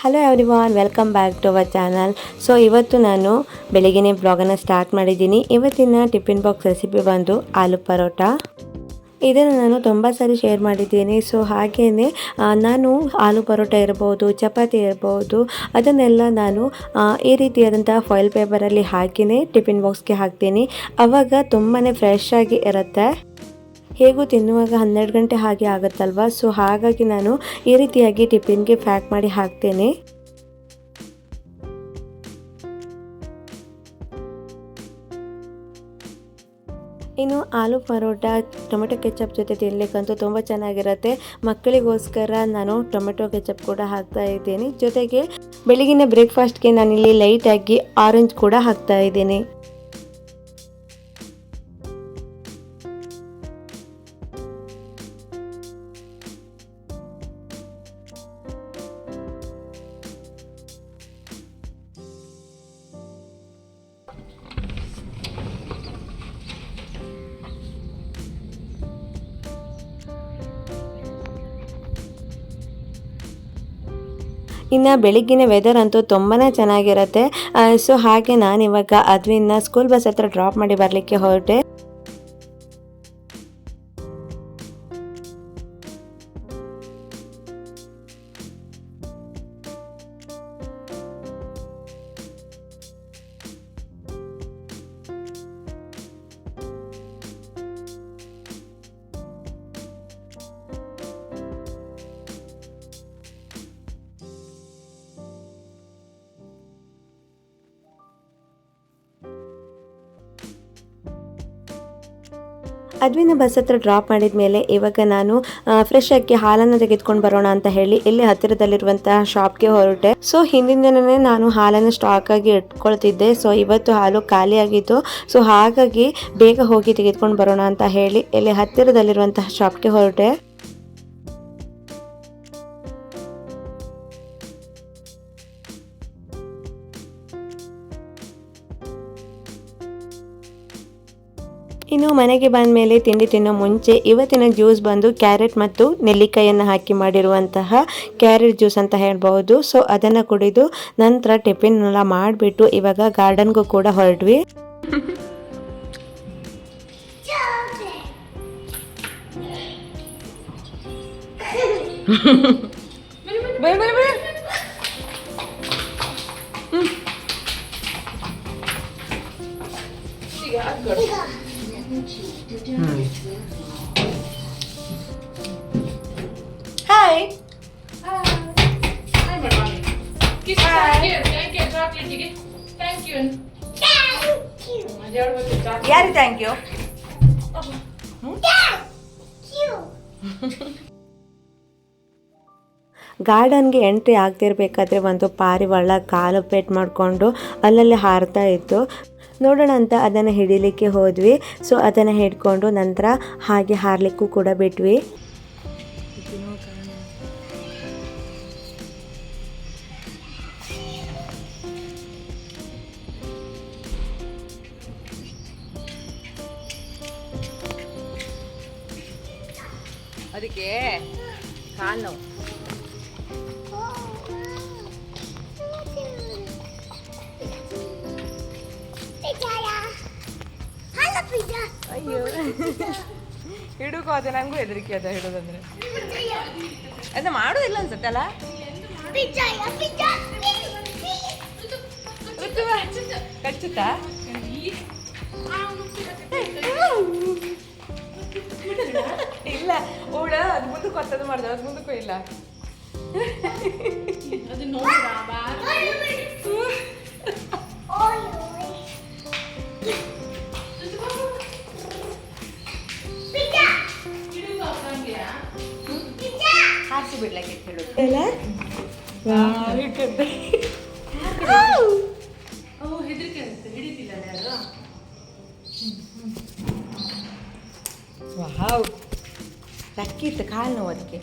Hello everyone welcome back to our channel so ಇವತ್ತು ನಾನು ಬೆಳಗಿನ ಬ್ಲಾಗನ್ನು ಸ್ಟಾರ್ಟ್ ಮಾಡಿದ್ದೀನಿ. ಇವತ್ತಿನ ಟಿಫಿನ್ ಬಾಕ್ಸ್ ರೆಸಿಪಿ ಬಂದು ಆಲೂ ಪರೋಟ. ಇದನ್ನು ನಾನು ತುಂಬ ಸಾರಿ ಶೇರ್ ಮಾಡಿದ್ದೀನಿ. ಸೊ ಹಾಗೆಯೇ ನಾನು ಆಲೂ ಪರೋಟ ಇರ್ಬೋದು, ಚಪಾತಿ ಇರ್ಬೋದು, ಅದನ್ನೆಲ್ಲ ನಾನು ಈ ರೀತಿಯಾದಂಥ ಫಾಯಿಲ್ ಪೇಪರಲ್ಲಿ ಹಾಕಿನೇ ಟಿಫಿನ್ ಬಾಕ್ಸ್ಗೆ ಹಾಕ್ತೀನಿ. ಆವಾಗ ತುಂಬಾ ಫ್ರೆಶ್ ಆಗಿ ಇರುತ್ತೆ. ಹೇಗೂ ತಿನ್ನುವಾಗ ಹನ್ನೆರಡು ಗಂಟೆ ಹಾಗೆ ಆಗುತ್ತಲ್ವ? ಸೊ ಹಾಗಾಗಿ ನಾನು ಈ ರೀತಿಯಾಗಿ ಟಿಫಿನ್ಗೆ ಪ್ಯಾಕ್ ಮಾಡಿ ಹಾಕ್ತೇನೆ. ಇನ್ನು ಆಲೂ ಪರೋಟ, ಟೊಮೆಟೊ ಕೆಚಪ್ ಜೊತೆ ತಿನ್ನಲಿಕ್ಕಂತೂ ತುಂಬ ಚೆನ್ನಾಗಿರುತ್ತೆ. ಮಕ್ಕಳಿಗೋಸ್ಕರ ನಾನು ಟೊಮೆಟೊ ಕೆಚಪ್ ಕೂಡ ಹಾಕ್ತಾ ಇದ್ದೀನಿ. ಜೊತೆಗೆ ಬೆಳಗಿನ ಬ್ರೇಕ್ಫಾಸ್ಟ್ಗೆ ನಾನಿಲ್ಲಿ ಲೈಟಾಗಿ ಆರೆಂಜ್ ಕೂಡ ಹಾಕ್ತಾ ಇದ್ದೀನಿ. ಇನ್ನು ಬೆಳಗ್ಗಿನ ವೆದರ್ ಅಂತೂ ತುಂಬಾ ಚೆನ್ನಾಗಿರುತ್ತೆ. ಸೊ ಹಾಗೆ ನಾನಿವಾಗ ಅದ್ವಿನ ಸ್ಕೂಲ್ ಬಸ್ ಹತ್ರ ಡ್ರಾಪ್ ಮಾಡಿ ಬರಲಿಕ್ಕೆ ಹೊರಟೆ. ಅದ್ವಿನ ಬಸ್ ಹತ್ರ ಡ್ರಾಪ್ ಮಾಡಿದ ಮೇಲೆ ಇವಾಗ ನಾನು ಫ್ರೆಶ್ ಆಗಿ ಹಾಲನ್ನು ತೆಗೆದುಕೊಂಡು ಬರೋಣ ಅಂತ ಹೇಳಿ ಇಲ್ಲಿ ಹತ್ತಿರದಲ್ಲಿರುವಂತಹ ಶಾಪ್ಗೆ ಹೊರಟೆ. ಸೊ ಹಿಂದಿನ ದಿನನೇ ನಾನು ಹಾಲನ್ನು ಸ್ಟಾಕ್ ಆಗಿ ಇಟ್ಕೊಳ್ತಿದ್ದೆ. ಸೊ ಇವತ್ತು ಹಾಲು ಖಾಲಿ ಆಗಿತ್ತು ಸೊ ಹಾಗಾಗಿ ಬೇಗ ಹೋಗಿ ತೆಗೆದುಕೊಂಡು ಬರೋಣ ಅಂತ ಹೇಳಿ ಇಲ್ಲಿ ಹತ್ತಿರದಲ್ಲಿರುವಂತಹ ಶಾಪ್ಗೆ ಹೊರಟೆ. ಮನೆಗೆ ಬಂದ ಮೇಲೆ ತಿಂಡಿ ತಿನ್ನೋ ಮುಂಚೆ ಇವತ್ತಿನ ಜ್ಯೂಸ್ ಬಂದು ಕ್ಯಾರೆಟ್ ಮತ್ತು ನೆಲ್ಲಿಕಾಯನ್ನು ಹಾಕಿ ಮಾಡಿರುವಂತಹ ಕ್ಯಾರೆಟ್ ಜ್ಯೂಸ್ ಅಂತ ಹೇಳ್ಬೋದು ಸೊ ಅದನ್ನು ಕುಡಿದು ನಂತರ ಟಿಫಿನ್ ಎಲ್ಲ ಮಾಡಿಬಿಟ್ಟು ಇವಾಗ ಗಾರ್ಡನ್ಗೂ ಕೂಡ ಹೊರಟ್ವಿ. ಹಾಯ್ ಯಾರು ಥ್ಯಾಂಕ್ ಯು ಗಾರ್ಡನ್ಗೆ ಎಂಟ್ರಿ ಆಗ್ತಿರ್ಬೇಕಾದ್ರೆ ಒಂದು ಪಾರಿವಾಳ ಕಾಲು ಪೇಟ್ ಮಾಡಿಕೊಂಡು ಅಲ್ಲಲ್ಲಿ ಹಾರ್ತಾ ಇತ್ತು. ನೋಡೋಣ ಅಂತ ಅದನ್ನು ಹಿಡಿಲಿಕ್ಕೆ ಹೋದ್ವಿ. ಸೊ ಅದನ್ನು ಹಿಡ್ಕೊಂಡು ನಂತರ ಹಾಗೆ ಹಾರಲಿಕ್ಕೂ ಕೂಡ ಬಿಟ್ವಿ. ಅದಕ್ಕೆ ಕಾಲು. ನೋವು ಅಯ್ಯೋ. ಹಿಡುಕು ಅದು ನಂಗೂ ಹೆದರಿಕೆ ಅದ ಹಿಡೋದಂದ್ರೆ. ಅದು ಮಾಡೋದಿಲ್ಲ ಅನ್ಸುತ್ತೆ ಅಲ್ಲ? ಋತುವ, ಕಚ್ಚುತ್ತಾ? ಅದು ಕೊತ್ತದು ಮಾಡ್ದೆ ಅದು ಮುಂದಕ್ಕೂ ಇಲ್ಲ? ಹಾರಿಸಿ ಬಿಡ್ಲಕ್ಕೆ ಹೆದರಿಕೆ ಅನ್ಸುತ್ತೆ. ಹಿಡಿತಿಲ್ಲ ಯಾರು ವಾವ್. ಲಕ್ಕಿತ್ತು ಕಾಲು ನೋವು ಅದಕ್ಕೆ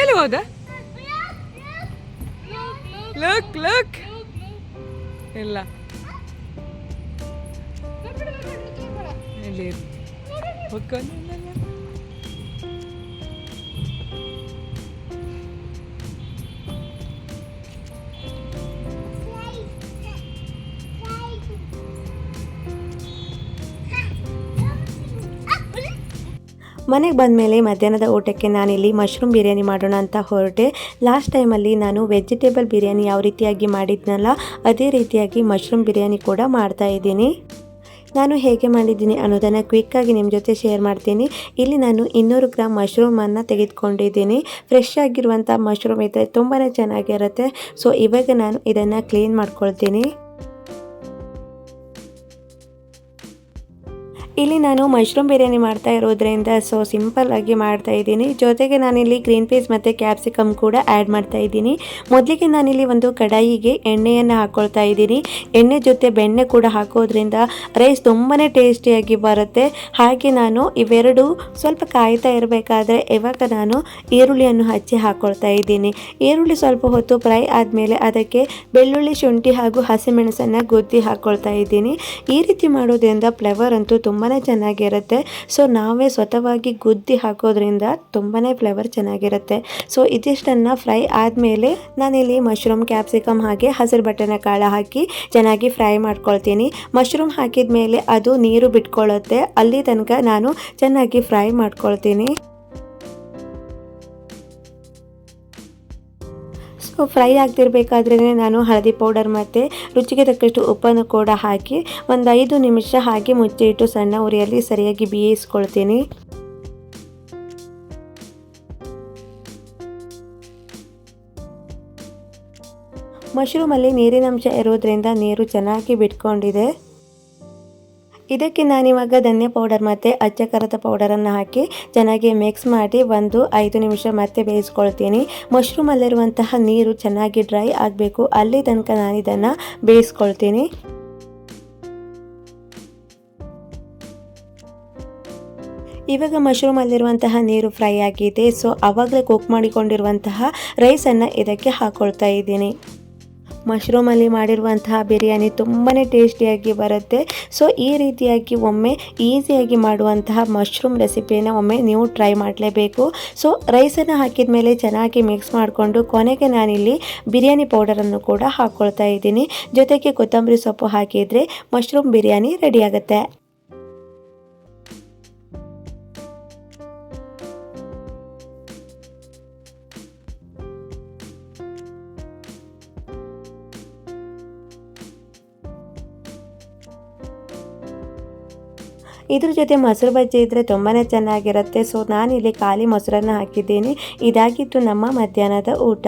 ಎಲ್ಲಿ ಹೋದ ಲುಕ್ ಲುಕ್ ಇಲ್ಲ ಇಲ್ಲಿ ಮನೆಗೆ ಬಂದಮೇಲೆ ಮಧ್ಯಾಹ್ನದ ಊಟಕ್ಕೆ ನಾನಿಲ್ಲಿ ಮಶ್ರೂಮ್ ಬಿರಿಯಾನಿ ಮಾಡೋಣ ಅಂತ ಹೊರಟೆ. ಲಾಸ್ಟ್ ಟೈಮಲ್ಲಿ ನಾನು ವೆಜಿಟೇಬಲ್ ಬಿರಿಯಾನಿ ಯಾವ ರೀತಿಯಾಗಿ ಮಾಡಿದ್ನಲ್ಲ, ಅದೇ ರೀತಿಯಾಗಿ ಮಶ್ರೂಮ್ ಬಿರಿಯಾನಿ ಕೂಡ ಮಾಡ್ತಾ ಇದ್ದೀನಿ. ನಾನು ಹೇಗೆ ಮಾಡಿದ್ದೀನಿ ಅನ್ನೋದನ್ನು ಕ್ವಿಕ್ಕಾಗಿ ನಿಮ್ಮ ಜೊತೆ ಶೇರ್ ಮಾಡ್ತೀನಿ. ಇಲ್ಲಿ ನಾನು ಇನ್ನೂರು ಗ್ರಾಮ್ ಮಶ್ರೂಮನ್ನು ತೆಗೆದುಕೊಂಡಿದ್ದೀನಿ. ಫ್ರೆಶ್ ಆಗಿರುವಂಥ ಮಶ್ರೂಮ್ ಇದ್ದರೆ ತುಂಬಾ ಚೆನ್ನಾಗಿರುತ್ತೆ. ಸೊ ಇವಾಗ ನಾನು ಇದನ್ನು ಕ್ಲೀನ್ ಮಾಡ್ಕೊಳ್ತೀನಿ. ಇಲ್ಲಿ ನಾನು ಮಶ್ರೂಮ್ ಬಿರಿಯಾನಿ ಮಾಡ್ತಾ ಇರೋದ್ರಿಂದ ಸೊ ಸಿಂಪಲ್ ಆಗಿ ಮಾಡ್ತಾ ಇದ್ದೀನಿ. ಜೊತೆಗೆ ನಾನಿಲ್ಲಿ ಗ್ರೀನ್ ಪೀಸ್ ಮತ್ತು ಕ್ಯಾಪ್ಸಿಕಮ್ ಕೂಡ ಆ್ಯಡ್ ಮಾಡ್ತಾ ಇದ್ದೀನಿ. ಮೊದಲಿಗೆ ನಾನಿಲ್ಲಿ ಒಂದು ಕಡಾಯಿಗೆ ಎಣ್ಣೆಯನ್ನು ಹಾಕ್ಕೊಳ್ತಾ ಇದ್ದೀನಿ. ಎಣ್ಣೆ ಜೊತೆ ಬೆಣ್ಣೆ ಕೂಡ ಹಾಕೋದ್ರಿಂದ ರೈಸ್ ತುಂಬಾ ಟೇಸ್ಟಿಯಾಗಿ ಬರುತ್ತೆ. ಹಾಗೆ ನಾನು ಇವೆರಡು ಸ್ವಲ್ಪ ಕಾಯ್ತಾ ಇರಬೇಕಾದ್ರೆ ಇವಾಗ ನಾನು ಈರುಳ್ಳಿಯನ್ನು ಹಚ್ಚಿ ಹಾಕ್ಕೊಳ್ತಾ ಇದ್ದೀನಿ. ಈರುಳ್ಳಿ ಸ್ವಲ್ಪ ಹೊತ್ತು ಫ್ರೈ ಆದಮೇಲೆ ಅದಕ್ಕೆ ಬೆಳ್ಳುಳ್ಳಿ, ಶುಂಠಿ ಹಾಗೂ ಹಸಿಮೆಣಸನ್ನು ಗುದ್ದಿ ಹಾಕ್ಕೊಳ್ತಾ ಇದ್ದೀನಿ. ಈ ರೀತಿ ಮಾಡೋದ್ರಿಂದ ಫ್ಲೇವರ್ ಅಂತೂ ತುಂಬಾ ಚೆನ್ನಾಗಿರುತ್ತೆ. ಸೊ ನಾವೇ ಸ್ವತವಾಗಿ ಗುದ್ದಿ ಹಾಕೋದ್ರಿಂದ ತುಂಬಾ ಫ್ಲೇವರ್ ಚೆನ್ನಾಗಿರುತ್ತೆ. ಸೊ ಇದಿಷ್ಟನ್ನು ಫ್ರೈ ಆದಮೇಲೆ ನಾನಿಲ್ಲಿ ಮಶ್ರೂಮ್ ಕ್ಯಾಪ್ಸಿಕಮ್ ಹಾಗೆ ಹಸಿರು ಬಟ್ಟೆನ ಕಾಳು ಹಾಕಿ ಚೆನ್ನಾಗಿ ಫ್ರೈ ಮಾಡ್ಕೊಳ್ತೀನಿ. ಮಶ್ರೂಮ್ ಹಾಕಿದ ಮೇಲೆ ಅದು ನೀರು ಬಿಟ್ಕೊಳ್ಳುತ್ತೆ ಅಲ್ಲಿ ತನಕ ನಾನು ಚೆನ್ನಾಗಿ ಫ್ರೈ ಮಾಡ್ಕೊಳ್ತೀನಿ. ಸೊ ಫ್ರೈ ಆಗ್ತಿರ್ಬೇಕಾದ್ರೇ ನಾನು ಹಳದಿ ಪೌಡರ್ ಮತ್ತು ರುಚಿಗೆ ತಕ್ಕಷ್ಟು ಉಪ್ಪನ್ನು ಕೂಡ ಹಾಕಿ ಒಂದು ಐದು ನಿಮಿಷ ಹಾಗೆ ಮುಚ್ಚಿಟ್ಟು ಸಣ್ಣ ಉರಿಯಲ್ಲಿ ಸರಿಯಾಗಿ ಬೇಯಿಸ್ಕೊಳ್ತೀನಿ. ಮಶ್ರೂಮಲ್ಲಿ ನೀರಿನಂಶ ಇರೋದ್ರಿಂದ ನೀರು ಚೆನ್ನಾಗಿ ಬಿಟ್ಕೊಂಡಿದೆ. ಇದಕ್ಕೆ ನಾನಿವಾಗ ಧನ್ಯ ಪೌಡರ್ ಮತ್ತು ಅಚ್ಚ ಪೌಡರನ್ನು ಹಾಕಿ ಚೆನ್ನಾಗಿ ಮಿಕ್ಸ್ ಮಾಡಿ ಒಂದು ಐದು ನಿಮಿಷ ಮತ್ತೆ ಬೇಯಿಸ್ಕೊಳ್ತೀನಿ. ಮಶ್ರೂಮಲ್ಲಿರುವಂತಹ ನೀರು ಚೆನ್ನಾಗಿ ಡ್ರೈ ಆಗಬೇಕು. ಅಲ್ಲಿ ತನಕ ನಾನು ಇದನ್ನು ಬೇಯಿಸ್ಕೊಳ್ತೀನಿ. ಇವಾಗ ಮಶ್ರೂಮಲ್ಲಿರುವಂತಹ ನೀರು ಫ್ರೈ ಆಗಿದೆ. ಸೊ ಆವಾಗಲೇ ಕುಕ್ ಮಾಡಿಕೊಂಡಿರುವಂತಹ ರೈಸನ್ನು ಇದಕ್ಕೆ ಹಾಕ್ಕೊಳ್ತಾ ಇದ್ದೀನಿ. ಮಶ್ರೂಮಲ್ಲಿ ಮಾಡಿರುವಂತಹ ಬಿರಿಯಾನಿ ತುಂಬಾ ಟೇಸ್ಟಿಯಾಗಿ ಬರುತ್ತೆ. ಸೊ ಈ ರೀತಿಯಾಗಿ ಒಮ್ಮೆ ಈಸಿಯಾಗಿ ಮಾಡುವಂತಹ ಮಶ್ರೂಮ್ ರೆಸಿಪಿಯನ್ನು ಒಮ್ಮೆ ನೀವು ಟ್ರೈ ಮಾಡಲೇಬೇಕು. ಸೊ ರೈಸನ್ನು ಹಾಕಿದ ಮೇಲೆ ಚೆನ್ನಾಗಿ ಮಿಕ್ಸ್ ಮಾಡಿಕೊಂಡು ಕೊನೆಗೆ ನಾನಿಲ್ಲಿ ಬಿರಿಯಾನಿ ಪೌಡರನ್ನು ಕೂಡ ಹಾಕ್ಕೊಳ್ತಾ ಇದ್ದೀನಿ. ಜೊತೆಗೆ ಕೊತ್ತಂಬರಿ ಸೊಪ್ಪು ಹಾಕಿದರೆ ಮಶ್ರೂಮ್ ಬಿರಿಯಾನಿ ರೆಡಿ ಆಗುತ್ತೆ. ಇದ್ರ ಜೊತೆ ಮೊಸರು ಬಜ್ಜಿ ಇದ್ದರೆ ತುಂಬಾ ಚೆನ್ನಾಗಿರುತ್ತೆ. ಸೊ ಇಲ್ಲಿ ಖಾಲಿ ಮೊಸರನ್ನು ಹಾಕಿದ್ದೀನಿ. ಇದಾಗಿತ್ತು ನಮ್ಮ ಮಧ್ಯಾಹ್ನದ ಊಟ.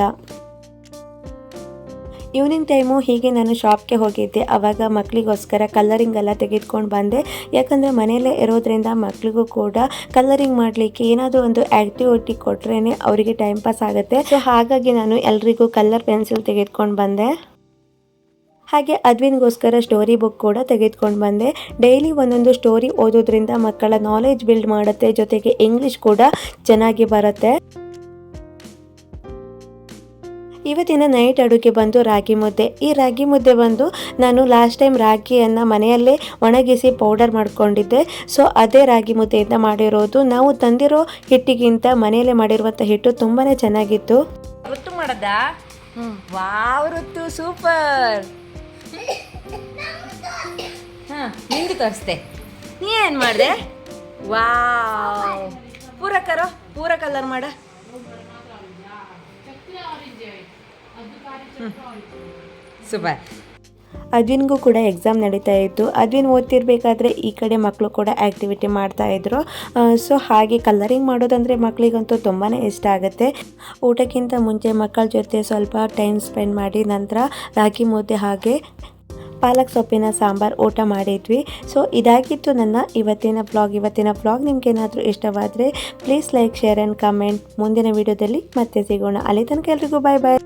ಈವ್ನಿಂಗ್ ಟೈಮು ಹೀಗೆ ನಾನು ಶಾಪ್ಗೆ ಹೋಗಿದ್ದೆ. ಆವಾಗ ಮಕ್ಕಳಿಗೋಸ್ಕರ ಕಲರಿಂಗ್ ಎಲ್ಲ ತೆಗೆದುಕೊಂಡು ಬಂದೆ. ಯಾಕಂದರೆ ಮನೆಯಲ್ಲೇ ಇರೋದ್ರಿಂದ ಮಕ್ಕಳಿಗೂ ಕೂಡ ಕಲರಿಂಗ್ ಮಾಡಲಿಕ್ಕೆ ಏನಾದರೂ ಒಂದು ಆ್ಯಕ್ಟಿವಿಟಿ ಕೊಟ್ರೇ ಅವರಿಗೆ ಟೈಮ್ ಪಾಸ್ ಆಗುತ್ತೆ. ಸೊ ಹಾಗಾಗಿ ನಾನು ಎಲ್ರಿಗೂ ಕಲರ್ ಪೆನ್ಸಿಲ್ ತೆಗೆದುಕೊಂಡು ಬಂದೆ. ಹಾಗೆ ಅದ್ವಿನ್ಗೋಸ್ಕರ ಸ್ಟೋರಿ ಬುಕ್ ಕೂಡ ತೆಗೆದುಕೊಂಡು ಬಂದೆ. ಡೈಲಿ ಒಂದೊಂದು ಸ್ಟೋರಿ ಓದೋದ್ರಿಂದ ಮಕ್ಕಳ ನಾಲೆಜ್ ಬಿಲ್ಡ್ ಮಾಡುತ್ತೆ, ಜೊತೆಗೆ ಇಂಗ್ಲೀಷ್ ಕೂಡ ಚೆನ್ನಾಗಿ ಬರುತ್ತೆ. ಇವತ್ತಿನ ನೈಟ್ ಅಡುಗೆ ಬಂದು ರಾಗಿ ಮುದ್ದೆ. ಈ ರಾಗಿ ಮುದ್ದೆ ಬಂದು ನಾನು ಲಾಸ್ಟ್ ಟೈಮ್ ರಾಗಿಯನ್ನು ಮನೆಯಲ್ಲೇ ಒಣಗಿಸಿ ಪೌಡರ್ ಮಾಡಿಕೊಂಡಿದ್ದೆ. ಸೊ ಅದೇ ರಾಗಿ ಮುದ್ದೆಯಿಂದ ಮಾಡಿರೋದು. ನಾವು ತಂದಿರೋ ಹಿಟ್ಟಿಗಿಂತ ಮನೆಯಲ್ಲೇ ಮಾಡಿರುವಂಥ ಹಿಟ್ಟು ತುಂಬಾ ಚೆನ್ನಾಗಿತ್ತು. ಋತು ಮಾಡದ? Wow super. ಹಾ ನಿಂದು ತೋರಿಸ್ದೆ. ನೀ ಏನು ಮಾಡಿದೆ? ವಾವ್. ಪೂರ ಕರೋ ಪೂರ ಕಲರ್ ಮಾಡ. ಸೂಪರ್. ಅದ್ವಿನ್ಗೂ ಕೂಡ ಎಕ್ಸಾಮ್ ನಡೀತಾ ಇತ್ತು. ಅದ್ವಿನ್ ಓದ್ತಿರ್ಬೇಕಾದ್ರೆ ಈ ಕಡೆ ಮಕ್ಕಳು ಕೂಡ ಆ್ಯಕ್ಟಿವಿಟಿ ಮಾಡ್ತಾ ಇದ್ರು. ಸೊ ಹಾಗೆ ಕಲರಿಂಗ್ ಮಾಡೋದಂದರೆ ಮಕ್ಕಳಿಗಂತೂ ತುಂಬಾ ಇಷ್ಟ ಆಗುತ್ತೆ. ಊಟಕ್ಕಿಂತ ಮುಂಚೆ ಮಕ್ಕಳ ಜೊತೆ ಸ್ವಲ್ಪ ಟೈಮ್ ಸ್ಪೆಂಡ್ ಮಾಡಿ ನಂತರ ರಾಗಿ ಮುದ್ದೆ ಹಾಗೆ ಪಾಲಕ್ ಸೊಪ್ಪಿನ ಸಾಂಬಾರ್ ಊಟ ಮಾಡಿದ್ವಿ. ಸೊ ಇದಾಗಿತ್ತು ನನ್ನ ಇವತ್ತಿನ ಬ್ಲಾಗ್ ಇವತ್ತಿನ ಬ್ಲಾಗ್ ನಿಮ್ಗೇನಾದರೂ ಇಷ್ಟವಾದರೆ please like share and comment ಮುಂದಿನ ವಿಡಿಯೋದಲ್ಲಿ ಮತ್ತೆ ಸಿಗೋಣ. ಅಲ್ಲಿ ತನಕ ಎಲ್ರಿಗೂ ಬಾಯ್ ಬಾಯ್